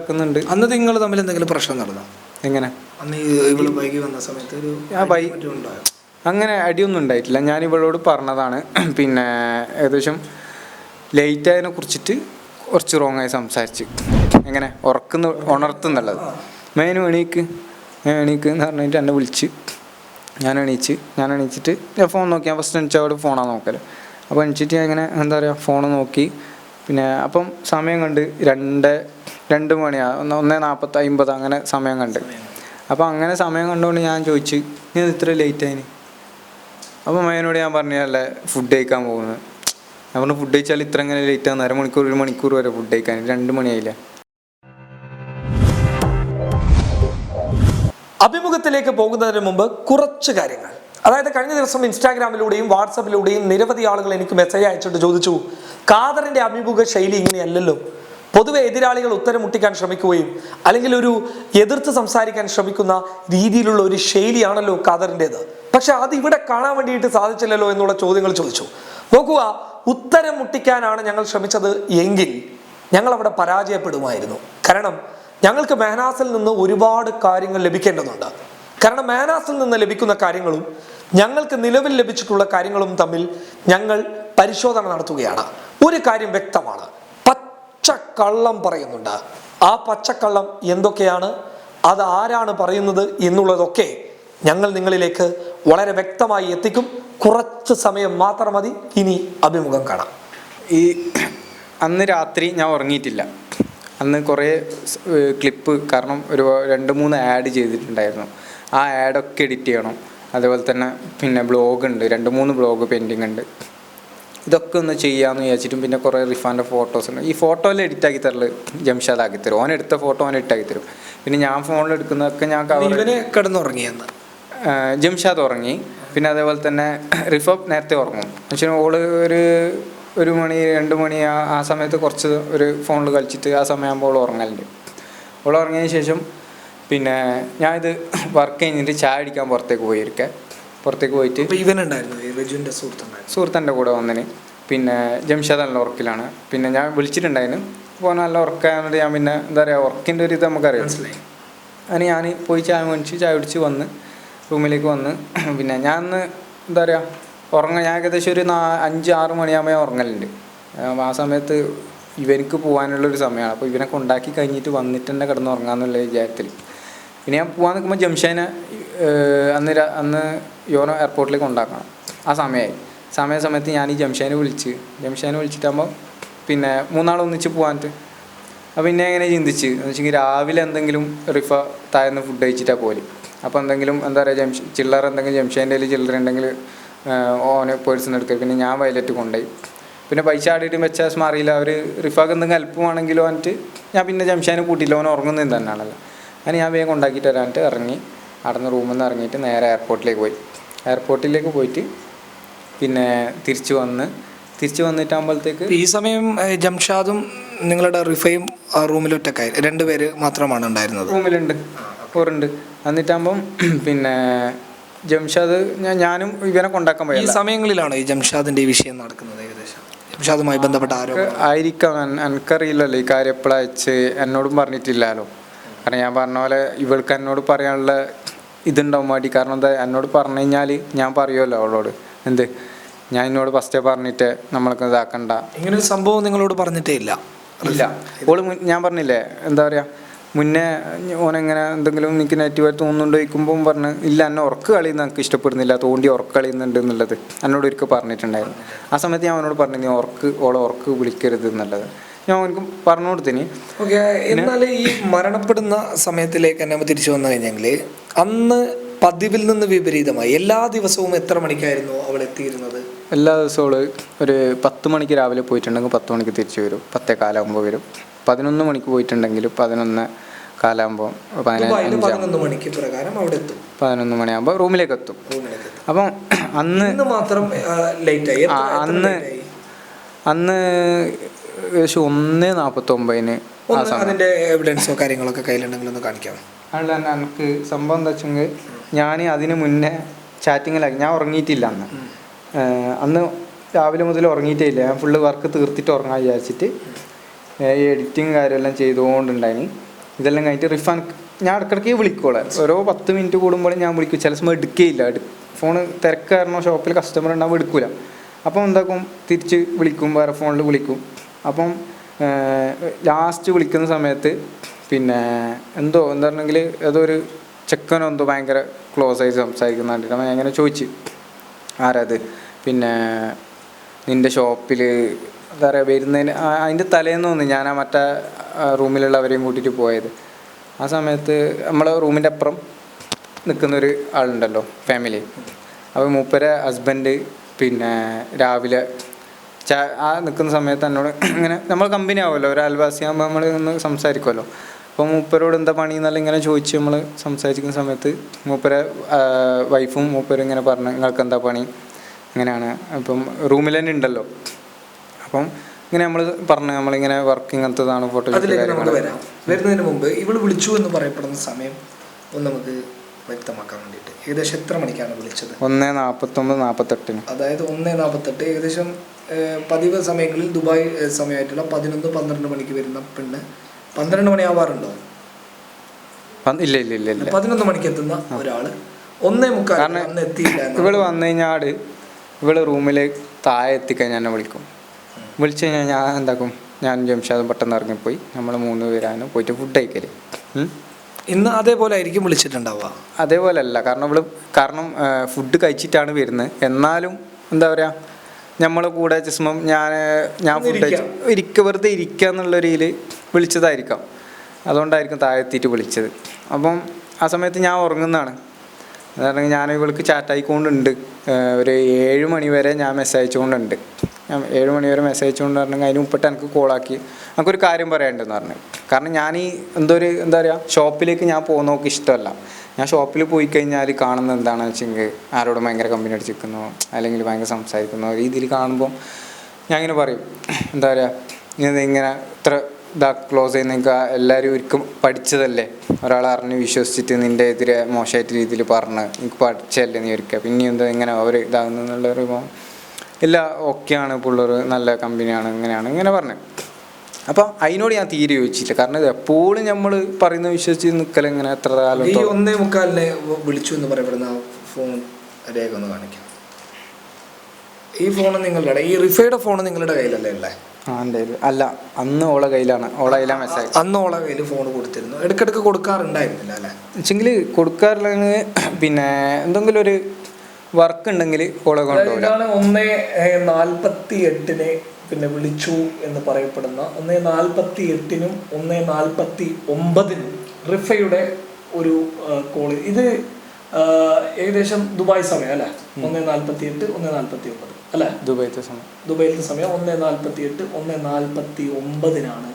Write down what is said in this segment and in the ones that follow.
നടക്കുന്നുണ്ട്. അന്ന് നിങ്ങൾ തമ്മിൽ എന്തെങ്കിലും പ്രശ്നം നടന്നോ? എങ്ങനെ? അന്ന് ഈ ഇവൾ ബൈക്ക് വന്ന സമയത്ത് ഒരു ആ അങ്ങനെ അടിയൊന്നും ഉണ്ടായിട്ടില്ല. ഞാൻ ഇവളോട് പറഞ്ഞതാണ്. പിന്നെ ഏകദേശം ലേറ്റ് ആയതിനെ കുറിച്ചിട്ട് കുറച്ച് റോങ് ആയി സംസാരിച്ച്. എങ്ങനെ? ഉറക്കുന്ന ഉണർത്തുന്നുള്ളത്. മേനു എണീക്ക്. എണീക്ക് എന്ന് പറഞ്ഞിട്ട് എന്നെ വിളിച്ച്. ഞാൻ എണീച്ച്. ഞാൻ എണീച്ചിട്ട് ഞാൻ ഫോൺ നോക്കി. ഞാൻ ഫസ്റ്റ് എണീച്ചവിടെ ഫോണാണ് നോക്കൽ. അപ്പോൾ എണീച്ചിട്ട് ഞാൻ ഇങ്ങനെ എന്താ പറയുക ഫോൺ നോക്കി. പിന്നെ അപ്പം സമയം കണ്ട് രണ്ട് രണ്ട് മണിയാ ഒന്ന് ഒന്നേ നാൽപ്പത്തി അമ്പത് അങ്ങനെ സമയം കണ്ട്. അപ്പോൾ അങ്ങനെ സമയം കണ്ടുകൊണ്ട് ഞാൻ ചോദിച്ചു നീ ഇത് ഇത്ര ലേറ്റ് ആയിന്? അപ്പോൾ മകനോട് ഞാൻ പറഞ്ഞല്ലേ ഫുഡ് കഴിക്കാൻ പോകുന്നത് ഞാൻ പറഞ്ഞു ഫുഡ് കഴിച്ചാൽ ഇത്ര എങ്ങനെ ലേറ്റ് ആകുന്ന അരമണിക്കൂർ ഒരു മണിക്കൂർ വരെ ഫുഡ് കഴിക്കാൻ രണ്ട് മണിയായില്ല? അഭിമുഖത്തിലേക്ക് പോകുന്നതിന് മുമ്പ് കുറച്ച് കാര്യങ്ങൾ. അതായത് കഴിഞ്ഞ ദിവസം ഇൻസ്റ്റാഗ്രാമിലൂടെയും വാട്സപ്പിലൂടെയും നിരവധി ആളുകൾ എനിക്ക് മെസ്സേജ് അയച്ചിട്ട് ചോദിച്ചു കാദറിന്റെ അഭിമുഖ ശൈലി ഇങ്ങനെയല്ലല്ലോ? പൊതുവെ എതിരാളികൾ ഉത്തരം മുട്ടിക്കാൻ ശ്രമിക്കുകയും അല്ലെങ്കിൽ ഒരു എതിർത്ത് സംസാരിക്കാൻ ശ്രമിക്കുന്ന രീതിയിലുള്ള ഒരു ശൈലിയാണല്ലോ കാദറിന്റെത് പക്ഷെ അത് ഇവിടെ കാണാൻ വേണ്ടിയിട്ട് സാധിച്ചില്ലല്ലോ എന്നുള്ള ചോദ്യങ്ങൾ ചോദിച്ചു. നോക്കുക ഉത്തരം മുട്ടിക്കാനാണ് ഞങ്ങൾ ശ്രമിച്ചത് എങ്കിൽ ഞങ്ങൾ അവിടെ പരാജയപ്പെടുമായിരുന്നു. കാരണം ഞങ്ങൾക്ക് മേനാസിൽ നിന്ന് ഒരുപാട് കാര്യങ്ങൾ ലഭിക്കേണ്ടതുണ്ട്. കാരണം മേനാസിൽ നിന്ന് ലഭിക്കുന്ന കാര്യങ്ങളും ഞങ്ങൾക്ക് നിലവിൽ ലഭിച്ചിട്ടുള്ള കാര്യങ്ങളും തമ്മിൽ ഞങ്ങൾ പരിശോധന നടത്തുകയാണ്. ഒരു കാര്യം വ്യക്തമാണ്. പച്ചക്കള്ളം പറയുന്നുണ്ട്. ആ പച്ചക്കള്ളം എന്തൊക്കെയാണ്? അത് ആരാണ് പറയുന്നത് എന്നുള്ളതൊക്കെ ഞങ്ങൾ നിങ്ങളിലേക്ക് വളരെ വ്യക്തമായി എത്തിക്കും. കുറച്ച് സമയം മാത്രം മതി. ഇനി അഭിമുഖം കാണാം. ഈ അന്ന് രാത്രി ഞാൻ ഉറങ്ങിയിട്ടില്ല. അന്ന് കുറേ ക്ലിപ്പ് കാരണം ഒരു രണ്ട് മൂന്ന് ആഡ് ചെയ്തിട്ടുണ്ടായിരുന്നു. ആ ആഡൊക്കെ എഡിറ്റ് ചെയ്യണം. അതുപോലെ തന്നെ പിന്നെ ബ്ലോഗ് ഉണ്ട്. രണ്ട് മൂന്ന് ബ്ലോഗ് പെൻഡിങ് ഉണ്ട്. ഇതൊക്കെ ഒന്ന് ചെയ്യാമെന്ന് വിചാരിച്ചിട്ടും പിന്നെ കുറേ റിഫാന്റെ ഫോട്ടോസ് ഉണ്ട്. ഈ ഫോട്ടോയിൽ എഡിറ്റ് ആക്കി തരൽ ജംഷാദ് ആക്കി തരും. ഓൻ എടുത്ത ഫോട്ടോ ഓൻ എഡിറ്റ് ആക്കി തരും. പിന്നെ ഞാൻ ഫോണിൽ എടുക്കുന്നതൊക്കെ ഞാൻ കിടന്നുറങ്ങിയെന്ന് ജംഷാദ് ഉറങ്ങി. പിന്നെ അതേപോലെ തന്നെ റിഫബ് നേരത്തെ ഉറങ്ങും. പക്ഷേ ഓൾ ഒരു ഒരു മണി രണ്ട് മണി ആ ആ സമയത്ത് കുറച്ച് ഒരു ഫോണിൽ കളിച്ചിട്ട് ആ സമയമാകുമ്പോൾ ഓൾ ഉറങ്ങലുണ്ട്. ഓൾ ഉറങ്ങിയതിന് ശേഷം പിന്നെ ഞാനിത് വർക്ക് കഴിഞ്ഞിട്ട് ചായ അടിക്കാൻ പുറത്തേക്ക് പോയിരിക്കെ. പുറത്തേക്ക് പോയിട്ട് ഇവൻ സുഹൃത്തുണ്ടായിരുന്നു. സുഹൃത്തിന്റെ കൂടെ വന്നിന്. പിന്നെ ജംഷാദ് നല്ല ഉറക്കിലാണ്. പിന്നെ ഞാൻ വിളിച്ചിട്ടുണ്ടായിരുന്നു. അപ്പോൾ നല്ല ഉറക്കാന്നിട്ട് ഞാൻ പിന്നെ എന്താ പറയുക ഉറക്കിന്റെ ഒരു ഇത് നമുക്കറിയാം അതിന് അങ്ങനെ ഞാൻ പോയി ചായ മേടിച്ച് ചായ കുടിച്ച് വന്ന് റൂമിലേക്ക് വന്ന്. പിന്നെ ഞാൻ അന്ന് എന്താ പറയുക ഉറങ്ങാൻ ഞാൻ ഏകദേശം ഒരു നാ അഞ്ച് ആറ് മണിയാകുമ്പോൾ ഞാൻ ഉറങ്ങലുണ്ട്. ആ, സമയത്ത് ഇവനിക്ക് പോകാനുള്ളൊരു സമയമാണ് അപ്പോൾ ഇവനെ കൊണ്ടാക്കി കഴിഞ്ഞിട്ട് വന്നിട്ട് തന്നെ കിടന്ന് ഉറങ്ങാമെന്നുള്ള വിചാരത്തിൽ പിന്നെ ഞാൻ പോകാൻ നിൽക്കുമ്പോൾ ജംഷാനെ അന്ന് അന്ന് യോനോ എയർപോർട്ടിലേക്ക് കൊണ്ടാക്കണം. ആ സമയമായി സമയ സമയത്ത് ഞാൻ ഈ ജംഷാനെ വിളിച്ച് ജംഷാനെ വിളിച്ചിട്ടാകുമ്പോൾ പിന്നെ മൂന്നാൾ ഒന്നിച്ച് പോകാനിട്ട് അപ്പോൾ പിന്നെ എങ്ങനെ ചിന്തിച്ച്? എന്ന് വെച്ചെങ്കിൽ രാവിലെ എന്തെങ്കിലും റിഫ താഴ്ന്ന് ഫുഡ് കഴിച്ചിട്ടാണ് പോലെ അപ്പോൾ എന്തെങ്കിലും എന്താ പറയുക ജംഷ ചില്ലറ എന്തെങ്കിലും ജംഷേന്റെ കയ്യിൽ ചില്ലറ ഉണ്ടെങ്കിൽ ഓനെ പേഴ്സൺ എടുക്കുക പിന്നെ ഞാൻ വയലറ്റ് കൊണ്ടുപോയി പിന്നെ പൈസ ആടിയിട്ട് വെച്ചാൽ മാറിയില്ല അവർ റിഫാക്ക് എന്തെങ്കിലും ഹെൽപ്പ് വേണമെങ്കിലോ എന്നിട്ട് ഞാൻ പിന്നെ ജംഷാനെ കൂട്ടിയില്ല ഓൻ ഉറങ്ങുന്നത് തന്നെയാണല്ലോ അങ്ങനെ ഞാൻ വേഗം കൊണ്ടാക്കിയിട്ട് വരാനിട്ട് ഇറങ്ങി. അവിടുന്ന് റൂമിൽ നിന്ന് ഇറങ്ങിയിട്ട് നേരെ എയർപോർട്ടിലേക്ക് പോയി. എയർപോർട്ടിലേക്ക് പോയിട്ട് പിന്നെ തിരിച്ചു വന്ന് തിരിച്ചു വന്നിട്ടാകുമ്പോഴത്തേക്ക് ഈ സമയം ജംഷാദും നിങ്ങളുടെ റിഫയും ആ റൂമിൽ ഒറ്റക്കായി. രണ്ടുപേര് മാത്രമാണ് ഉണ്ടായിരുന്നത്. റൂമിലുണ്ട്. ഓറുണ്ട് എന്നിട്ടാകുമ്പം പിന്നെ ജംഷാദ് ഞാനും ഇവനെ കൊണ്ടാക്കാൻ ഈ സമയങ്ങളിലാണ് ഈ ജംഷാദിന്റെ ഈ വിഷയം നടക്കുന്നത് ഏകദേശം? ജംഷാദുമായി ബന്ധപ്പെട്ട ആരോപണം ആയിരിക്കാം. എനിക്കറിയില്ലല്ലോ ഈ കാര്യം എപ്പോഴും അയച്ച് എന്നോടും പറഞ്ഞിട്ടില്ലല്ലോ. കാരണം ഞാൻ പറഞ്ഞ പോലെ ഇവൾക്ക് എന്നോട് പറയാനുള്ള ഇതുണ്ടാവും മടി. കാരണം എന്താ എന്നോട് പറഞ്ഞു കഴിഞ്ഞാൽ ഞാൻ പറയുമല്ലോ അവളോട്. എന്ത്? ഞാൻ എന്നോട് ഫസ്റ്റേ പറഞ്ഞിട്ട് നമ്മൾക്ക് ഇതാക്കണ്ട. ഇങ്ങനെ ഒരു സംഭവം നിങ്ങളോട് പറഞ്ഞിട്ടേ ഇല്ല. ഇല്ല. ഓൾ മുൻ- ഞാൻ പറഞ്ഞില്ലേ എന്താ പറയാ മുന്നേ ഓനെങ്ങനെ എന്തെങ്കിലും എനിക്ക് നെഗറ്റീവായിട്ട് തോന്നുന്നുണ്ടോ ചോദിക്കുമ്പോൾ പറഞ്ഞ് ഇല്ല എന്നെ ഉറക്ക് കളിയുന്ന എനിക്ക് ഇഷ്ടപ്പെടുന്നില്ല തോണ്ടി ഉറക്ക് കളിയുന്നുണ്ട് എന്നുള്ളത് എന്നോട് ഒരിക്കൽ പറഞ്ഞിട്ടുണ്ടായിരുന്നു. ആ സമയത്ത് ഞാൻ അവനോട് പറഞ്ഞു നീ ഉറക്ക് ഓളെ ഉറക്ക് വിളിക്കരുത് എന്നുള്ളത്. ഞാൻ അവനക്ക് പറഞ്ഞു കൊടുത്തിന്. ഓക്കെ എന്നാൽ ഈ മരണപ്പെടുന്ന സമയത്തിലേക്ക് തന്നെ തിരിച്ചു വന്നു കഴിഞ്ഞെങ്കിൽ അന്ന് പതിവിൽ നിന്ന് വിപരീതമായി. എല്ലാ ദിവസവും എത്ര മണിക്കായിരുന്നു അവൾ എത്തിയിരുന്നത്? എല്ലാ ദിവസവും ഒരു പത്ത് മണിക്ക് രാവിലെ പോയിട്ടുണ്ടെങ്കിൽ പത്ത് മണിക്ക് തിരിച്ചു വരും. പത്തേ കാലാകുമ്പോൾ വരും. പതിനൊന്ന് മണിക്ക് പോയിട്ടുണ്ടെങ്കിൽ പതിനൊന്ന് കാലാകുമ്പോൾ പതിനൊന്ന് മണിക്ക് പ്രകാരം അവിടെ എത്തും. പതിനൊന്ന് മണിയാകുമ്പോൾ റൂമിലേക്ക് എത്തും. അപ്പം അന്ന് മാത്രം ലേറ്റ് ആയി എത്ര- ആ, എത്ര അന്ന് അന്ന് ഏകദേശം ഒന്ന് നാൽപ്പത്തൊമ്പതിന് അതിന്റെ എവിഡൻസോ കാര്യങ്ങളൊക്കെ കയ്യിലുണ്ടെങ്കിൽ ഒന്ന് കാണിക്കാം അല്ല തന്നെ എനിക്ക് സംഭവം എന്താ വെച്ചെങ്കിൽ ഞാൻ അതിന് മുന്നേ ചാറ്റിങ്ങിലാക്കി ഞാൻ ഉറങ്ങിയിട്ടില്ല അന്ന്. അന്ന് രാവിലെ മുതൽ ഉറങ്ങിയിട്ടേ ഇല്ല ഞാൻ ഫുള്ള് വർക്ക് തീർത്തിട്ട് ഉറങ്ങാൻ വിചാരിച്ചിട്ട് എഡിറ്റിങ് കാര്യമെല്ലാം ചെയ്തുകൊണ്ടുണ്ടായിന്. ഇതെല്ലാം കഴിഞ്ഞിട്ട് റിഫാൻ ഞാൻ ഇടയ്ക്കിടയ്ക്ക് വിളിക്കോളെ ഓരോ പത്ത് മിനിറ്റ് കൂടുമ്പോഴും ഞാൻ വിളിക്കും. ചില സമയം എടുക്കുകയില്ല എടു ഫോൺ തിരക്ക് കാരണം ഷോപ്പിൽ കസ്റ്റമർ ഉണ്ടാകുമ്പോൾ എടുക്കില്ല അപ്പം എന്താക്കും? തിരിച്ച് വിളിക്കും. വേറെ ഫോണിൽ വിളിക്കും. അപ്പം ലാസ്റ്റ് വിളിക്കുന്ന സമയത്ത് പിന്നെ എന്തോ എന്താണെങ്കിൽ പറഞ്ഞെങ്കിൽ ഏതോ ഒരു ചെക്കനോ എന്തോ ഭയങ്കര ക്ലോസ് ആയി സംസാരിക്കുന്ന കണ്ടിട്ട് ഞാൻ ഇങ്ങനെ ചോദിച്ചു ആരാത് പിന്നെ നിന്റെ ഷോപ്പിൽ എന്താ പറയുക വരുന്നതിന് അതിന്റെ തലേന്ന് തോന്നി ഞാൻ ആ മറ്റേ റൂമിലുള്ളവരെയും കൂട്ടിയിട്ട് പോയത്. ആ സമയത്ത് നമ്മളെ റൂമിന്റെ അപ്പുറം നിൽക്കുന്നൊരു ആളുണ്ടല്ലോ ഫാമിലി അപ്പോൾ മൂപ്പരെ ഹസ്ബൻഡ് പിന്നെ രാവിലെ ആ നിൽക്കുന്ന സമയത്ത് എന്നോട് ഇങ്ങനെ നമ്മൾ കമ്പനി ആവുമല്ലോ ഒരു അയൽവാസിയാകുമ്പോൾ നമ്മൾ ഒന്ന് സംസാരിക്കുമല്ലോ. അപ്പോൾ മൂപ്പരോട് എന്താ പണി എന്നല്ല ഇങ്ങനെ ചോദിച്ച് നമ്മൾ സംസാരിക്കുന്ന സമയത്ത് മൂപ്പരെ വൈഫും മൂപ്പരും ഇങ്ങനെ പറഞ്ഞു നിങ്ങൾക്ക് എന്താ പണി? ഇങ്ങനെയാണ്. അപ്പം റൂമിൽ തന്നെ ഉണ്ടല്ലോ. അപ്പം ഇങ്ങനെ നമ്മൾ പറഞ്ഞു നമ്മളിങ്ങനെ വർക്ക് ഇങ്ങനത്തതാണ് ഫോട്ടോ വരുന്നതിന് മുമ്പ് ഇവൾ വിളിച്ചു എന്ന് പറയപ്പെടുന്ന സമയം ഒന്ന് നമുക്ക് വ്യക്തമാക്കാൻ വേണ്ടിയിട്ട്. ഏകദേശം എത്ര മണിക്കാണ് വിളിച്ചത്? ഒന്ന് നാൽപ്പത്തൊമ്പത് നാൽപ്പത്തെട്ടിന് അതായത് ഒന്ന് നാൽപ്പത്തെട്ട് ഏകദേശം പതിവ് സമയങ്ങളിൽ ദുബായ് സമയമായിട്ടുള്ള പതിനൊന്ന് പന്ത്രണ്ട് മണിക്ക് വരുന്ന പെണ്ണ് പന്ത്രണ്ട് മണിയാവാറുണ്ടോ? ഇല്ല ഇല്ല ഇല്ല ഇല്ല. പതിനൊന്ന് മണിക്ക് എത്തുന്ന ഒരാൾ. ഒന്നേ മുക്കാൽ അന്ന് എത്തിയില്ല ഇവൾ വന്നു കഴിഞ്ഞാൽ ഇവൾ റൂമിൽ താഴെ എത്തിക്കഴിഞ്ഞാൽ എന്നെ വിളിക്കും. വിളിച്ചു കഴിഞ്ഞാൽ ഞാൻ എന്താക്കും? ഞാൻ ജംഷാദും പെട്ടെന്ന് ഇറങ്ങിപ്പോയി. നമ്മൾ മൂന്ന് പേരാണ് പോയിട്ട് ഫുഡ് കഴിക്കൽ. ഇന്ന് അതേപോലെ ആയിരിക്കും വിളിച്ചിട്ടുണ്ടാവുക? അതേപോലെ അല്ല കാരണം ഇവൾ കാരണം ഫുഡ് കഴിച്ചിട്ടാണ് വരുന്നത്. എന്നാലും എന്താ പറയുക നമ്മളെ കൂടെ ചിസ്മം ഞാൻ ഞാൻ ഫുഡ് കഴിച്ചു ഇരിക്ക. വെറുതെ ഇരിക്കുക എന്നുള്ള രീതിയിൽ വിളിച്ചതായിരിക്കാം. അതുകൊണ്ടായിരിക്കും താഴെ എത്തിയിട്ട് വിളിച്ചത്. അപ്പം ആ സമയത്ത് ഞാൻ ഉറങ്ങുന്നതാണ്. അതാണെങ്കിൽ ഞാൻ ഇവൾക്ക് ചാറ്റായിക്കൊണ്ടുണ്ട് ഒരു ഏഴ് മണി വരെ ഞാൻ മെസ്സേജ് അയച്ചുകൊണ്ടുണ്ട്. ഞാൻ ഏഴ് മണി വരെ മെസ്സേജ് അയച്ചുകൊണ്ട് പറഞ്ഞെങ്കിൽ അതിന് മുപ്പിട്ട് എനിക്ക് കോളാക്കി എനിക്കൊരു കാര്യം പറയാനുണ്ടെന്ന് പറഞ്ഞു. കാരണം ഞാൻ ഈ എന്തോ ഒരു എന്താ പറയുക ഷോപ്പിലേക്ക് ഞാൻ പോകുന്നവർക്ക് ഇഷ്ടമല്ല. ഞാൻ ഷോപ്പിൽ പോയി കഴിഞ്ഞാൽ കാണുന്നത് എന്താണെന്ന് വെച്ചെങ്കിൽ ആരോടും ഭയങ്കര കമ്പനി അടിച്ചിരിക്കുന്നു അല്ലെങ്കിൽ ഭയങ്കര സംസാരിക്കുന്നു രീതിയിൽ കാണുമ്പോൾ ഞാൻ ഇങ്ങനെ പറയും. എന്താ പറയുക ഇങ്ങനെ ഇത്ര ഇതാ ക്ലോസ് ചെയ്യുന്ന നിങ്ങൾക്ക് എല്ലാവരും ഒരിക്കും പഠിച്ചതല്ലേ? ഒരാൾ അറിഞ്ഞ് വിശ്വസിച്ചിട്ട് നിന്റെ എതിരെ മോശമായിട്ട് രീതിയിൽ പറഞ്ഞ് എനിക്ക് പഠിച്ചതല്ലേ നീ ഒരിക്കൽ പിന്നെ എന്താ ഇങ്ങനെ അവർ ഇതാകുന്നു എന്നുള്ള പറയുമ്പോൾ ഇല്ല ഓക്കെയാണ് പുള്ളർ നല്ല കമ്പനിയാണ് ഇങ്ങനെയാണ് ഇങ്ങനെ പറഞ്ഞു. അപ്പം അതിനോട് ഞാൻ തീരെ ചോദിച്ചില്ല കാരണം ഇത് എപ്പോഴും നമ്മൾ പറയുന്ന വിശ്വസിച്ച് നിൽക്കലെങ്ങനെ എത്ര കാലത്തോളം ഒന്നേ മുക്കാലിനെ വിളിച്ചു എന്ന് പറയപ്പെടുന്ന ഫോൺ രേഖ ഒന്ന് കാണിക്കാം. ഈ ഫോൺ നിങ്ങളുടെ ഈ റിഫൈഡ് ഫോൺ നിങ്ങളുടെ കയ്യിലല്ലേ ഉള്ളേ? ആ എന്റെ കയ്യിൽ. അല്ല അന്ന് ഓളെ കയ്യിലാണ്. ഓളെ കയ്യിലാണ് മെസ്സേജ് അന്ന് ഓളെ കയ്യിൽ ഫോൺ കൊടുത്തിരുന്നു. ഇടയ്ക്കിടയ്ക്ക് കൊടുക്കാറുണ്ടായിരുന്നില്ല അല്ലേ? വെച്ചെങ്കിൽ കൊടുക്കാറില്ലെങ്കിൽ പിന്നെ എന്തെങ്കിലും ഒരു വർക്ക് ഉണ്ടെങ്കിൽ ഓളെ കൊണ്ടുപോകാം ഇതാണ് ഒന്നേ നാൽപ്പത്തി എട്ടിന് പിന്നെ വിളിച്ചു എന്ന് പറയപ്പെടുന്ന ഒന്നേ നാൽപ്പത്തി എട്ടിനും ഒന്നേ നാൽപ്പത്തി ഒമ്പതിനും റിഫയുടെ ഒരു കോൾ ഇത് ഏകദേശം ദുബായ് സമയം അല്ലേ? ഒന്നേ നാൽപ്പത്തി എട്ട് ഒന്നേ നാൽപ്പത്തി ഒമ്പത് അല്ലേ? ദുബൈത്തെ സമയം. ദുബൈയിലത്തെ സമയം ഒന്ന് നാൽപ്പത്തി എട്ട് ഒന്ന് നാൽപ്പത്തി ഒമ്പതിനാണ്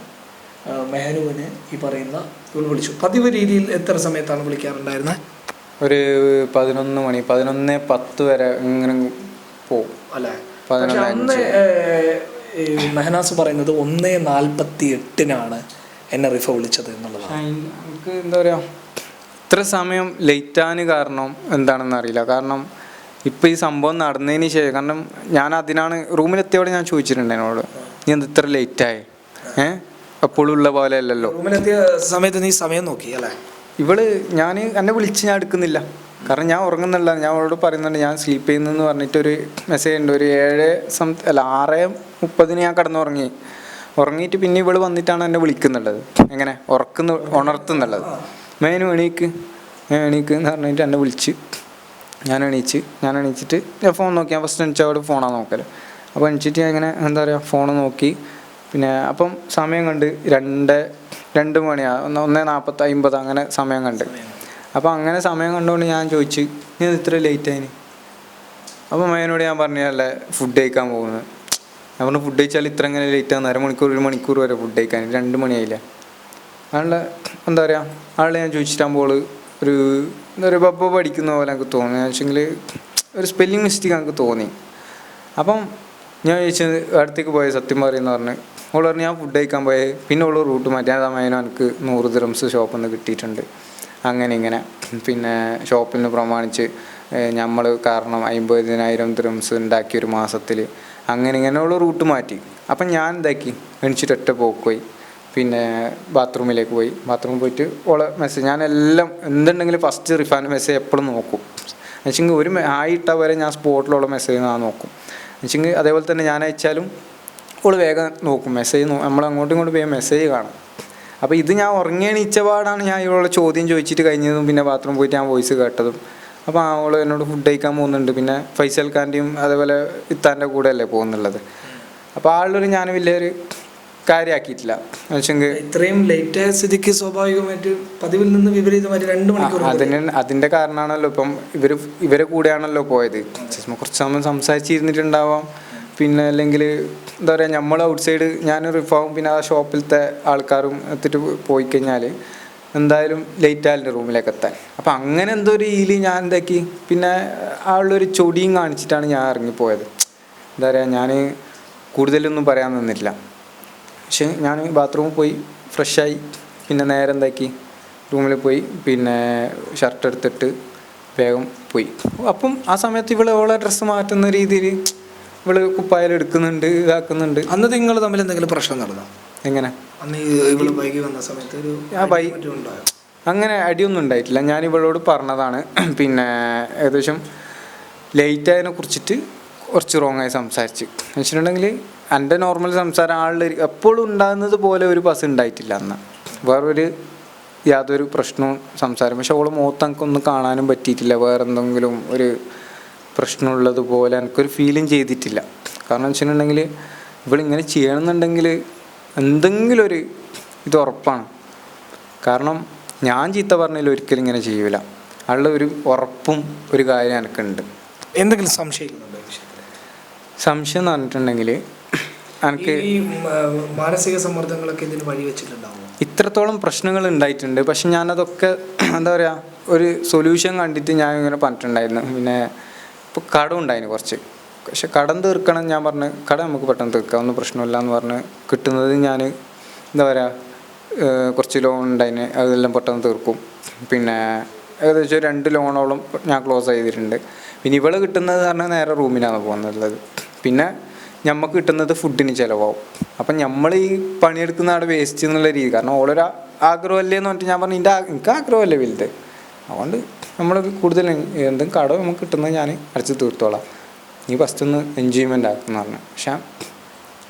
മെഹനുവിനെ ഈ പറയുന്ന ഇവൾ വിളിച്ചു. പതിവ് രീതിയിൽ എത്ര സമയത്താണ് വിളിക്കാറുണ്ടായിരുന്നത് ഒരു പതിനൊന്ന് മണി പതിനൊന്ന് പത്ത് വരെ ഇങ്ങനെ പോകും അല്ലേ? അന്ന് മെഹനാസ് പറയുന്നത് ഒന്ന് നാൽപ്പത്തി എട്ടിനാണ് എന്നെ റിഫ വിളിച്ചത് എന്നുള്ളതാണ്. നമുക്ക് എന്താ പറയുക ഇത്ര സമയം ലേറ്റാന് കാരണം എന്താണെന്ന് അറിയില്ല. കാരണം ഇപ്പം ഈ സംഭവം നടന്നതിന് ശേഷം കാരണം ഞാൻ അതിനാണ് റൂമിലെത്തിയോടെ ഞാൻ ചോദിച്ചിട്ടുണ്ട് എന്നോട് നീ എന്ത് ഇത്ര ലേറ്റായി ഏഹ് അപ്പോഴും ഉള്ള പോലെ അല്ലല്ലോ. റൂമിലെത്തിയ സമയത്ത് നീ സമയം നോക്കി അല്ലേ? ഇവൾ ഞാൻ എന്നെ വിളിച്ച് ഞാൻ എടുക്കുന്നില്ല. കാരണം ഞാൻ ഉറങ്ങുന്നില്ല ഞാൻ അവളോട് പറയുന്നുണ്ട് ഞാൻ സ്ലീപ്പ് ചെയ്യുന്നെന്ന് പറഞ്ഞിട്ട് ഒരു മെസ്സേജ് ഉണ്ട് ഒരു ഏഴ് സം അല്ല ആറ് മുപ്പതിന് ഞാൻ കിടന്നുറങ്ങി. ഉറങ്ങിയിട്ട് പിന്നെ ഇവൾ വന്നിട്ടാണ് എന്നെ വിളിക്കുന്നുള്ളത്. എങ്ങനെ? ഉറക്കുന്ന ഉണർത്തുന്നുള്ളത്. മേനു എണീക്ക് എണീക്ക് എന്ന് പറഞ്ഞിട്ട് എന്നെ വിളിച്ച് ഞാൻ എണീച്ച് ഞാൻ എണീച്ചിട്ട് ഞാൻ ഫോൺ നോക്കി ഞാൻ ഫസ്റ്റ് എണീച്ചവിടെ ഫോണാണ് നോക്കൽ. അപ്പോൾ എണീച്ചിട്ട് ഞാൻ ഇങ്ങനെ എന്താ പറയുക ഫോൺ നോക്കി. പിന്നെ അപ്പം സമയം കണ്ട് രണ്ട് രണ്ട് മണിയാണ് ഒന്ന് നാൽപ്പത്തി അമ്പത് അങ്ങനെ സമയം കണ്ട്. അപ്പോൾ അങ്ങനെ സമയം കണ്ടുകൊണ്ട് ഞാൻ ചോദിച്ച് നീ ഇത് ഇത്ര ലേറ്റ് ആയിന്? അപ്പോൾ മകനോട് ഞാൻ പറഞ്ഞല്ലേ ഫുഡ് കഴിക്കാൻ പോകുന്നത് ഞാൻ പറഞ്ഞു ഫുഡ് കഴിച്ചാൽ ഇത്ര എങ്ങനെ ലേറ്റ് ആകുന്ന അരമണിക്കൂർ ഒരു മണിക്കൂർ വരെ ഫുഡ് കഴിക്കാൻ. രണ്ട് മണിയായില്ല? അയാളുടെ എന്താ പറയുക ആളെ ഞാൻ ചോദിച്ചിട്ടാകുമ്പോൾ ഒരു എന്താ പറയുക ബബ്ബ പഠിക്കുന്ന പോലെ എനിക്ക് തോന്നി. വെച്ചെങ്കിൽ ഒരു സ്പെല്ലിംഗ് മിസ്റ്റേക്ക് എനിക്ക് തോന്നി. അപ്പം ഞാൻ ചോദിച്ചത് അടുത്തേക്ക് പോയ സത്യം പറയുന്ന പറഞ്ഞ്. ഓൾ പറഞ്ഞു ഞാൻ ഫുഡ് കഴിക്കാൻ പോയേ. പിന്നെ ഉള്ള റൂട്ട് മാറ്റി. അതാ മൈനോ എനിക്ക് നൂറ് ദിറംസ് ഷോപ്പിൽ നിന്ന് കിട്ടിയിട്ടുണ്ട്. അങ്ങനെ ഇങ്ങനെ. പിന്നെ ഷോപ്പിൽ നിന്ന് പ്രമാണിച്ച് നമ്മൾ കാരണം അമ്പതിനായിരം ദിറംസ് ഉണ്ടാക്കിയ ഒരു മാസത്തിൽ അങ്ങനെ ഇങ്ങനെയുള്ള റൂട്ട് മാറ്റി. അപ്പം ഞാൻ എന്താക്കി? എണിച്ചിട്ട് ഒറ്റ പോക്ക് പോയി. പിന്നെ ബാത്റൂമിലേക്ക് പോയി. ബാത്റൂമിൽ പോയിട്ട് ഓളെ മെസ്സേജ് ഞാൻ എല്ലാം എന്തുണ്ടെങ്കിലും ഫസ്റ്റ് റിഫാൻ മെസ്സേജ് എപ്പോഴും നോക്കും. എന്നുവെച്ചെങ്കിൽ ഒരു ആയിട്ട വരെ ഞാൻ സ്പോട്ടിലുള്ള മെസ്സേജ് ഞാൻ നോക്കും. എന്നുവെച്ചെങ്കിൽ അതേപോലെ തന്നെ ഞാൻ അയച്ചാലും ഓൾ വേഗം നോക്കും. മെസ്സേജ് നമ്മൾ അങ്ങോട്ടും ഇങ്ങോട്ടും പോയി മെസ്സേജ് കാണും. അപ്പോൾ ഇത് ഞാൻ ഉറങ്ങിയണീച്ചപാടാണ് ഞാൻ ഇവളെ ചോദ്യം ചോദിച്ചിട്ട് കഴിഞ്ഞതും പിന്നെ ബാത്റൂം പോയിട്ട് ഞാൻ വോയിസ് കേട്ടതും. അപ്പോൾ അവൾ എന്നോട് ഫുഡ് കഴിക്കാൻ പോകുന്നുണ്ട്. പിന്നെ ഫൈസൽ ഖാന്റെയും അതേപോലെ ഇത്താന്റെ കൂടെ അല്ലേ പോകുന്നുള്ളത് അപ്പോൾ ആളുടെ ഞാൻ വലിയൊരു കാര്യമാക്കിയിട്ടില്ല ഇത്രയും ലേറ്റ് ആയ സ്ഥിതിക്ക് സ്വാഭാവികമായിട്ട് പതിവിൽ നിന്ന് വിപരീതമായിട്ട് രണ്ട് മണിക്കൂർ അതിന് അതിന്റെ കാരണമാണല്ലോ ഇപ്പം ഇവർ ഇവരെ കൂടെയാണല്ലോ പോയത്. കുറച്ച് സമയം സംസാരിച്ചിരുന്നിട്ടുണ്ടാവാം. പിന്നെ അല്ലെങ്കിൽ എന്താ പറയുക നമ്മൾ ഔട്ട് സൈഡ് ഞാൻ റിഫാവും പിന്നെ ആ ഷോപ്പിലത്തെ ആൾക്കാരും എത്തിട്ട് പോയി കഴിഞ്ഞാൽ എന്തായാലും ലേറ്റ് ആയാലും റൂമിലേക്ക് എത്താൻ. അപ്പം അങ്ങനെ എന്തോ ഒരു ഈൽ ഞാൻ എന്താക്കി? പിന്നെ ആളുടെ ചൊടിയും കാണിച്ചിട്ടാണ് ഞാൻ ഇറങ്ങിപ്പോയത്. എന്താ പറയുക ഞാൻ കൂടുതലൊന്നും പറയാൻ നിന്നില്ല പക്ഷെ ഞാൻ ബാത്റൂമിൽ പോയി ഫ്രഷായി പിന്നെ നേരെ എന്താക്കി? റൂമിൽ പോയി. പിന്നെ ഷർട്ട് എടുത്തിട്ട് വേഗം പോയി. അപ്പം ആ സമയത്ത് ഇവൾ ഓളെ ഡ്രസ്സ് മാറ്റുന്ന രീതിയിൽ ഇവൾ കുപ്പായാലും എടുക്കുന്നുണ്ട് ഇതാക്കുന്നുണ്ട്. അന്ന് നിങ്ങൾ തമ്മിൽ എന്തെങ്കിലും പ്രശ്നം നടന്നോ? എങ്ങനെ? അന്ന് ഇവൾ വന്ന സമയത്ത് ഒരു ആ? അങ്ങനെ അടിയൊന്നും ഉണ്ടായിട്ടില്ല. ഞാൻ ഇവളോട് പറഞ്ഞതാണ്. പിന്നെ ഏകദേശം ലേറ്റ് ആയതിനെ കുറിച്ചിട്ട് കുറച്ച് റോങ് ആയി സംസാരിച്ച്. വെച്ചിട്ടുണ്ടെങ്കിൽ എന്റെ നോർമൽ സംസാരം ആളിൽ എപ്പോഴും ഉണ്ടാകുന്നത് പോലെ ഒരു ബസ് ഉണ്ടായിട്ടില്ല അന്ന്. വേറൊരു യാതൊരു പ്രശ്നവും സംസാരം. പക്ഷെ അവളെ മുഖത്ത് എനിക്കൊന്നും കാണാനും പറ്റിയിട്ടില്ല. വേറെ എന്തെങ്കിലും ഒരു പ്രശ്നമുള്ളത് പോലെ എനിക്കൊരു ഫീലും ചെയ്തിട്ടില്ല. കാരണം വെച്ചിട്ടുണ്ടെങ്കിൽ ഇവളിങ്ങനെ ചെയ്യണമെന്നുണ്ടെങ്കിൽ എന്തെങ്കിലും ഒരു ഇത് ഉറപ്പാണ്. കാരണം ഞാൻ ചീത്ത പറഞ്ഞതിൽ ഒരിക്കലും ഇങ്ങനെ ചെയ്യൂല. അയാളുടെ ഒരു ഉറപ്പും ഒരു കാര്യം എനിക്കുണ്ട് എന്തെങ്കിലും വിഷയത്തിൽ സംശയം എന്ന് പറഞ്ഞിട്ടുണ്ടെങ്കിൽ എനിക്ക് ഈ മാനസിക സമ്മർദ്ദങ്ങളൊക്കെ ഇതിന് വഴി വെച്ചിട്ടുണ്ടാവും ഇത്രത്തോളം പ്രശ്നങ്ങൾ ഉണ്ടായിട്ടുണ്ട്. പക്ഷെ ഞാനതൊക്കെ എന്താ പറയുക ഒരു സൊല്യൂഷൻ കണ്ടിട്ട് ഞാൻ ഇങ്ങനെ പറഞ്ഞിട്ടുണ്ടായിരുന്നു. പിന്നെ ഇപ്പോൾ കടം ഉണ്ടായിരുന്നു കുറച്ച്. പക്ഷെ കടം തീർക്കണം ഞാൻ പറഞ്ഞ് കടം നമുക്ക് പെട്ടെന്ന് തീർക്കാം ഒന്നും പ്രശ്നമില്ല എന്ന് പറഞ്ഞ് കിട്ടുന്നത് ഞാൻ എന്താ പറയുക കുറച്ച് ലോൺ ഉണ്ടായിന് അതെല്ലാം പെട്ടെന്ന് തീർക്കും. പിന്നെ ഏകദേശം രണ്ട് ലോണോളം ഞാൻ ക്ലോസ് ചെയ്തിട്ടുണ്ട്. പിന്നെ ഇവൾ കിട്ടുന്നത് പറഞ്ഞാൽ നേരെ റൂമിനാണ് പോകുന്നത് പിന്നെ ഞമ്മക്ക് കിട്ടുന്നത് ഫുഡിന് ചിലവാകും അപ്പം നമ്മൾ ഈ പണിയെടുക്കുന്ന ആടെ വേസ്റ്റ് എന്നുള്ള രീതി. കാരണം ഓളൊരു ആഗ്രഹമല്ലേ എന്ന് പറഞ്ഞിട്ട് ഞാൻ പറഞ്ഞു എന്റെ എനിക്ക് ആഗ്രഹമല്ലേ വലുത്? അതുകൊണ്ട് നമ്മൾ കൂടുതൽ എന്തും കടം നമുക്ക് കിട്ടുന്നത് ഞാൻ അടച്ച് തീർത്തോളാം. നീ ഫസ്റ്റ് ഒന്ന് എൻജോയ്മെന്റ് ആക്കുന്ന പറഞ്ഞു. പക്ഷേ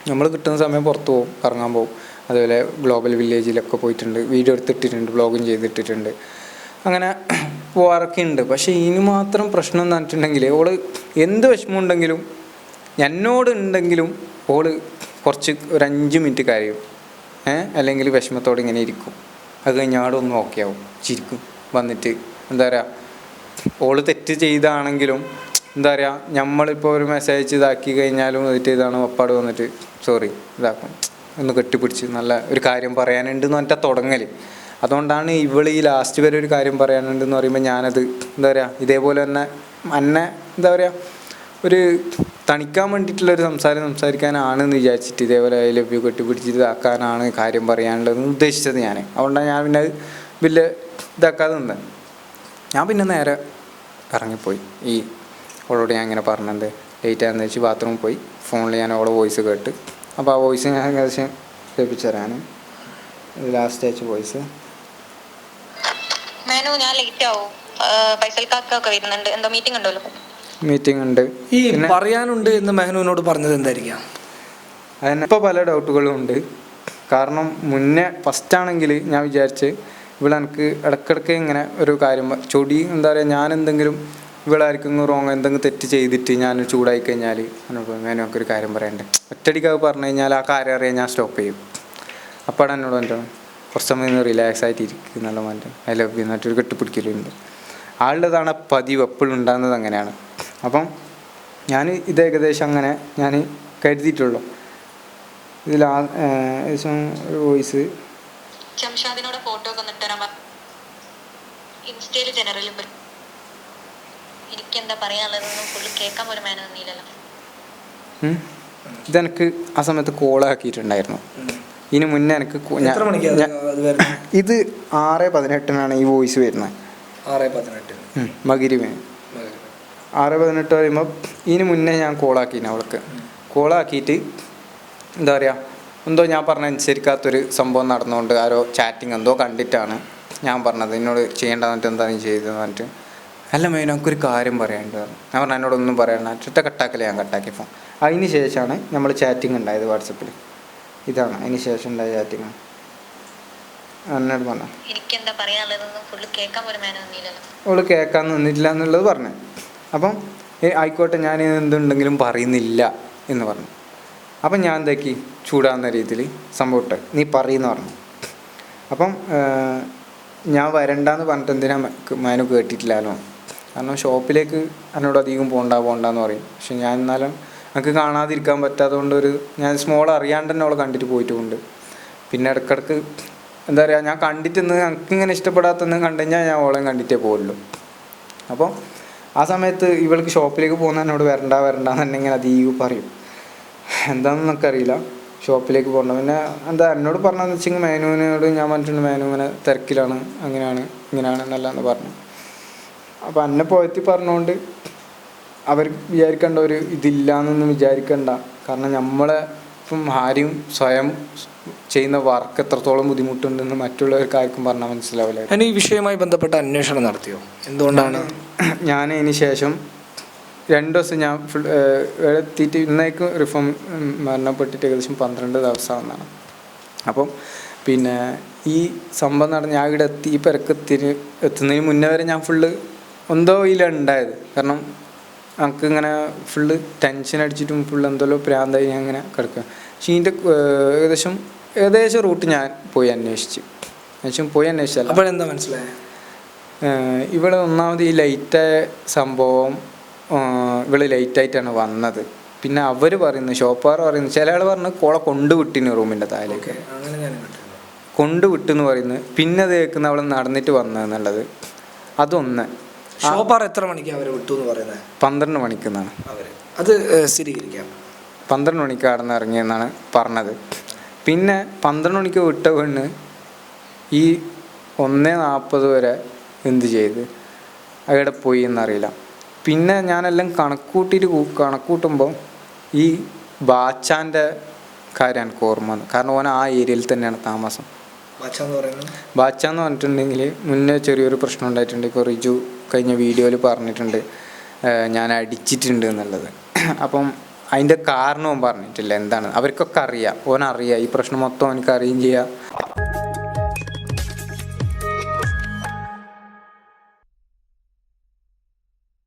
നമ്മൾ കിട്ടുന്ന സമയം പുറത്ത് പോകും കറങ്ങാൻ പോകും അതുപോലെ ഗ്ലോബൽ വില്ലേജിലൊക്കെ പോയിട്ടുണ്ട്. വീഡിയോ എടുത്തിട്ടിട്ടുണ്ട് ബ്ലോഗും ചെയ്തിട്ടിട്ടുണ്ട്. അങ്ങനെ പോകാറൊക്കെ ഉണ്ട് പക്ഷേ ഇനി മാത്രം പ്രശ്നം എന്ന് പറഞ്ഞിട്ടുണ്ടെങ്കിൽ ഓൾ എന്ത് വിഷമം ഉണ്ടെങ്കിലും എന്നോട് ഉണ്ടെങ്കിലും ഓൾ കുറച്ച് ഒരു അഞ്ച് മിനിറ്റ് കരയും. അല്ലെങ്കിൽ വിഷമത്തോടെ ഇങ്ങനെ ഇരിക്കും. അത് കഴിഞ്ഞാൽ അവിടെ ഓക്കെ ആവും ചിരിക്കും. വന്നിട്ട് എന്താ പറയുക ഓൾ തെറ്റ് ചെയ്താണെങ്കിലും എന്താ പറയുക നമ്മളിപ്പോൾ ഒരു മെസ്സേജ് ഇതാക്കി കഴിഞ്ഞാലും എഡിറ്റ് ഇതാണ് അപ്പാട് വന്നിട്ട് സോറി ഇതാക്കും. ഒന്ന് കെട്ടിപ്പിടിച്ച് നല്ല ഒരു കാര്യം പറയാനുണ്ട് എന്ന് പറഞ്ഞാൽ തുടങ്ങൽ അതുകൊണ്ടാണ് ഇവൾ ഈ ലാസ്റ്റ് വരെ ഒരു കാര്യം പറയാനുണ്ടെന്ന് പറയുമ്പോൾ ഞാനത് എന്താ പറയുക ഇതേപോലെ തന്നെ എന്നെ എന്താ പറയുക ഒരു തണിക്കാൻ വേണ്ടിയിട്ടുള്ള ഒരു സംസാരം സംസാരിക്കാനാണെന്ന് വിചാരിച്ചിട്ട് ഇതേപോലെ ഐ ലവ് യു കെട്ടിപ്പിടിച്ചിട്ട് ഇതാക്കാനാണ് കാര്യം പറയാനുള്ളതെന്ന് ഉദ്ദേശിച്ചത് ഞാൻ. അതുകൊണ്ടാണ് ഞാൻ പിന്നെ അത് വലിയ ഇതാക്കാതെ നിന്നത് ഞാൻ പിന്നെ നേരെ ഇറങ്ങിപ്പോയി. ഈ അവളോട് ഞാൻ ഇങ്ങനെ പറഞ്ഞത് ലേറ്റ് ആയെന്ന് വെച്ച് ബാത്റൂമിൽ പോയി. ഫോണിൽ ഞാൻ അവളെ വോയിസ് കേട്ട്. അപ്പോൾ ആ വോയിസ് ഞാൻ ഏകദേശം കേൾപ്പിച്ചു തരാൻ ലാസ്റ്റ് അയച്ച വോയിസ് ഞാൻ ലേറ്റ് ആവും. ഫൈസൽ കാക്ക ഒക്കെ വരുന്നുണ്ട്. എന്തോ മീറ്റിംഗ് ഉണ്ടല്ലോ. മീറ്റിംഗ് ഉണ്ട്. ഈ പറയാനുണ്ട് എന്ന് മെഹനുവിനോട് പറഞ്ഞത് എന്തായിരിക്കാം? അതിന് ഇപ്പോൾ പല ഡൗട്ടുകളും ഉണ്ട്. കാരണം മുന്നേ ഫസ്റ്റ് ആണെങ്കിൽ ഞാൻ വിചാരിച്ച് ഇവിടെ എനിക്ക് ഇടയ്ക്കിടയ്ക്ക് ഇങ്ങനെ ഒരു കാര്യം ചൊടി എന്താ പറയുക ഞാൻ എന്തെങ്കിലും ഇവളായിരിക്കും റോങ് എന്തെങ്കിലും തെറ്റ് ചെയ്തിട്ട് ഞാൻ ചൂടായി കഴിഞ്ഞാൽ എന്നോട് മേനൊക്കെ ഒരു കാര്യം പറയണ്ടേ. ഒറ്റടിക്ക് അത് പറഞ്ഞു കഴിഞ്ഞാൽ ആ കാര്യം അറിയാൻ ഞാൻ സ്റ്റോപ്പ് ചെയ്യും. അപ്പോഴാണ് എന്നോട് എന്താണ് കുറച്ച് സമയം റിലാക്സ് ആയിട്ട് ഇരിക്കും നല്ല മാറ്റം ഐ ലവ് യു എന്നിട്ടൊരു കെട്ടിപ്പിടിക്കലുണ്ട്. ആളുടേതാണ് പതിവ് എപ്പോഴും ഉണ്ടാകുന്നത് അങ്ങനെയാണ്. അപ്പം ഞാൻ ഇത് ഏകദേശം അങ്ങനെ ഞാൻ കരുതിയിട്ടുള്ളൂ. ഇതിൽ വോയിസ്. ഷംഷാദിനോട് ഫോട്ടോ ഇൻസ്റ്റയിൽ ജനറലും പറയാനുള്ളതെന്ന് ഫുള്ള് കേൾക്കാൻ പോലും ഇതെനിക്ക് ആ സമയത്ത് കോളാക്കിയിട്ടുണ്ടായിരുന്നു ഇതിന് മുന്നേ എനിക്ക് ഇത് ആറ് പതിനെട്ടിനാണ് ഈ വോയിസ് വരുന്നത്. മകിരിവേ മകിരിമേ ആറ് പതിനെട്ട് പറയുമ്പോൾ ഇതിന് മുന്നേ ഞാൻ കോളാക്കിന് അവൾക്ക്. കോളാക്കിയിട്ട് എന്താ പറയുക എന്തോ ഞാൻ പറഞ്ഞ അനുസരിക്കാത്തൊരു സംഭവം നടന്നുകൊണ്ട് ആരോ ചാറ്റിങ് എന്തോ കണ്ടിട്ടാണ് ഞാൻ പറഞ്ഞത്. എന്നോട് ചെയ്യേണ്ട എന്നിട്ട് എന്താ നീ ചെയ്തതെന്ന് പറഞ്ഞിട്ട് അല്ല മെയിൻ നമുക്കൊരു കാര്യം പറയാനുണ്ട്. ഞാൻ പറഞ്ഞു എന്നോടൊന്നും പറയണ്ട. ചുറ്റ കട്ടാക്കലേ ഞാൻ കട്ടാക്കി ഫോൺ അതിന് ശേഷമാണ് നമ്മൾ ചാറ്റിംഗ് ഉണ്ടായത് വാട്സപ്പിൽ ഇതാണ്. അതിന് ശേഷം ഉണ്ടായ ചാറ്റിങ് എന്നോട് പറഞ്ഞു. ഓൾ കേൾക്കാൻ നിന്നില്ല എന്നുള്ളത് പറഞ്ഞു. അപ്പം "ഏ, ആയിക്കോട്ടെ ഞാൻ എന്തുണ്ടെങ്കിലും പറയുന്നില്ല എന്ന് പറഞ്ഞു. അപ്പം ഞാൻ എന്താക്കി? ചൂടാവുന്ന രീതിയിൽ സംഭവം നീ പറയുന്നു പറഞ്ഞു. അപ്പം ഞാൻ വരണ്ടെന്ന് പറഞ്ഞിട്ട് എന്തിനാ മാനു കേട്ടിട്ടില്ലല്ലോ കാരണം ഷോപ്പിലേക്ക് എന്നോട് അധികം പോകണ്ട പോകണ്ടെന്ന് പറയും. പക്ഷെ ഞാൻ എന്നാലും എനിക്ക് കാണാതിരിക്കാൻ പറ്റാത്തതുകൊണ്ട് ഒരു ഞാൻ സ്മോൾ അറിയാണ്ട് തന്നെ അവളെ കണ്ടിട്ട് പോയിട്ടുമുണ്ട് പിന്നെ ഇടക്കിടക്ക് എന്താ പറയുക ഞാൻ കണ്ടിട്ട് എനിക്ക് ഇങ്ങനെ ഇഷ്ടപ്പെടാത്തെന്ന് കണ്ടു കഴിഞ്ഞാൽ ഞാൻ ഓളെ കണ്ടിട്ടേ പോകുള്ളൂ അപ്പോൾ ആ സമയത്ത് ഇവൾക്ക് ഷോപ്പിലേക്ക് പോകുന്ന എന്നോട് വരണ്ട വരണ്ട എന്ന് ഇങ്ങനെ അതീവ് പറയും. എന്താണെന്ന് നമുക്കറിയില്ല ഷോപ്പിലേക്ക് പോകണ്ട. പിന്നെ എന്താ എന്നോട് പറഞ്ഞതെന്ന് വെച്ചെങ്കിൽ മേനുവിനോട് ഞാൻ പറഞ്ഞിട്ടുണ്ട് മേനു ഇങ്ങനെ തിരക്കിലാണ് അങ്ങനെയാണ് ഇങ്ങനെയാണ് എന്നല്ല എന്ന് പറഞ്ഞു. അപ്പോൾ എന്നെ പോയത്തി പറഞ്ഞുകൊണ്ട് അവർ വിചാരിക്കേണ്ട ഒരു ഇതില്ലാന്നൊന്നും വിചാരിക്കണ്ട. കാരണം നമ്മളെ ഇപ്പം ആരും സ്വയം ചെയ്യുന്ന വർക്ക് എത്രത്തോളം ബുദ്ധിമുട്ടുണ്ടെന്ന് മറ്റുള്ളവർക്ക് ആർക്കും പറഞ്ഞാൽ മനസ്സിലാവില്ല. ഞാൻ ഈ വിഷയവുമായി ബന്ധപ്പെട്ട അന്വേഷണം നടത്തിയോ? എന്തുകൊണ്ടാണ്? ഞാൻ അതിന് ശേഷം രണ്ട് ദിവസം ഞാൻ ഫുൾ എത്തിയിട്ട് ഇന്നേക്ക് റിഫോം മരണപ്പെട്ടിട്ട് ഏകദേശം പന്ത്രണ്ട് ദിവസമാണെന്നാണ് അപ്പം പിന്നെ ഈ സംഭവം നടന്ന് ഞാൻ ഇവിടെ എത്തി ഈ പെരക്കെത്തിന് എത്തുന്നതിന് മുന്നേ വരെ ഞാൻ ഫുള്ള് എന്തോ ഇതിലുണ്ടായത് കാരണം നമുക്ക് ഇങ്ങനെ ഫുള്ള് ടെൻഷൻ അടിച്ചിട്ടും ഫുള്ള് എന്തോ പ്രാന്തായി ഞാൻ ഇങ്ങനെ കിടക്കുക. ഇതിന്റെ ഏകദേശം ഏകദേശം റൂട്ട് ഞാൻ പോയി അന്വേഷിച്ചു. ഏകദേശം പോയി അന്വേഷിച്ചാൽ അപ്പോഴെന്താ മനസ്സിലായത് ഇവിടെ ഒന്നാമത് ഈ ലൈറ്റായ സംഭവം ഇവൾ ലൈറ്റായിട്ടാണ് വന്നത്. പിന്നെ അവർ പറയുന്നത് ഷോപ്പാർ പറയുന്നത് ചില ആൾ പറഞ്ഞു കോളെ കൊണ്ടുവിട്ടിന് റൂമിന്റെ താഴേക്ക്. കേട്ടിട്ടുണ്ട് കൊണ്ടുവിട്ടെന്ന് പറയുന്നത് പിന്നെ അത് കേൾക്കുന്ന അവൾ നടന്നിട്ട് വന്നതെന്നുള്ളത് അതൊന്ന്. ഷോപ്പാർ എത്ര മണിക്ക് അവരെ വിട്ടു എന്ന് പറയുന്നത്? പന്ത്രണ്ട് മണിക്കെന്നാണ് അവർ. അത് സ്ഥിരീകരിക്കാം. പന്ത്രണ്ട് മണിക്ക് അവിടെ നിന്ന് ഇറങ്ങിയെന്നാണ് പറഞ്ഞത്. പിന്നെ പന്ത്രണ്ട് മണിക്ക് വിട്ട പെണ്ണ് ഈ ഒന്ന് നാൽപ്പത് വരെ എന്ത് ചെയ്ത്? അവിടെ പോയി എന്നറിയില്ല. പിന്നെ ഞാനെല്ലാം കണക്കൂട്ടിയിട്ട് കണക്കൂട്ടുമ്പോൾ ഈ ബാച്ചാന്റെ കാര്യം എനിക്ക് ഓർമ്മ വന്നു. കാരണം ഓൻ ആ ഏരിയയിൽ തന്നെയാണ് താമസം. ബാച്ച എന്ന് പറഞ്ഞിട്ടുണ്ടെങ്കിൽ മുന്നേ ചെറിയൊരു പ്രശ്നം ഉണ്ടായിട്ടുണ്ട്. ഇപ്പോൾ റിജു കഴിഞ്ഞ വീഡിയോയിൽ പറഞ്ഞിട്ടുണ്ട് ഞാൻ അടിച്ചിട്ടുണ്ട് എന്നുള്ളത്. അപ്പം അതിന്റെ കാരണവും പറഞ്ഞിട്ടില്ല. എന്താണ്? അവർക്കൊക്കെ അറിയാം. ഓൻ അറിയാം ഈ പ്രശ്നം മൊത്തം അവനക്ക് അറിയുകയും ചെയ്യാം.